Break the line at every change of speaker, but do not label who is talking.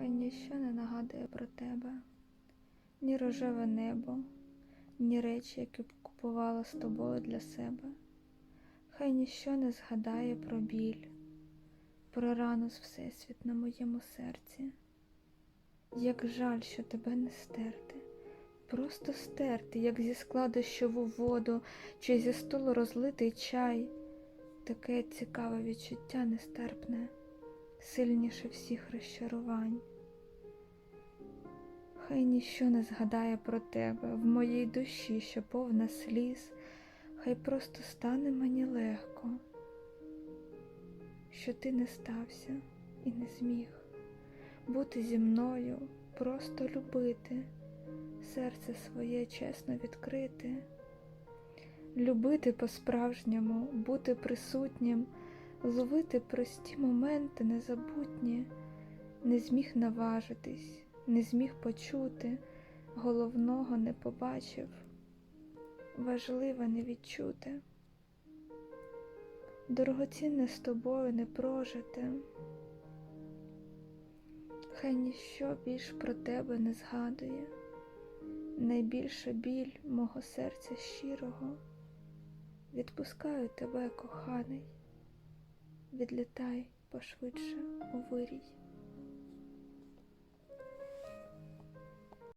ніщо не нагадує про тебе, ні рожеве небо, ні речі, які б купувала з тобою для себе. Хай ніщо не згадає про біль, про рану з всесвіт на моєму серці. Як жаль, що тебе не стерти, просто стерти, як зі скла дощову воду, чи зі столу розлитий чай. Таке цікаве відчуття нестерпне, сильніше всіх розчарувань. Хай ніщо не згадає про тебе в моїй душі, що повна сліз, хай просто стане мені легко, що ти не стався і не зміг. Бути зі мною, просто любити, серце своє чесно відкрити, любити по-справжньому, бути присутнім, ловити прості моменти незабутні, не зміг наважитись, не зміг почути, головного не побачив, важливе не відчути. Дорогоцінне з тобою не прожите. Хай ніщо більш про тебе не згадує, найбільша біль мого серця щирого. Відпускаю тебе, коханий, відлітай пошвидше у вирій.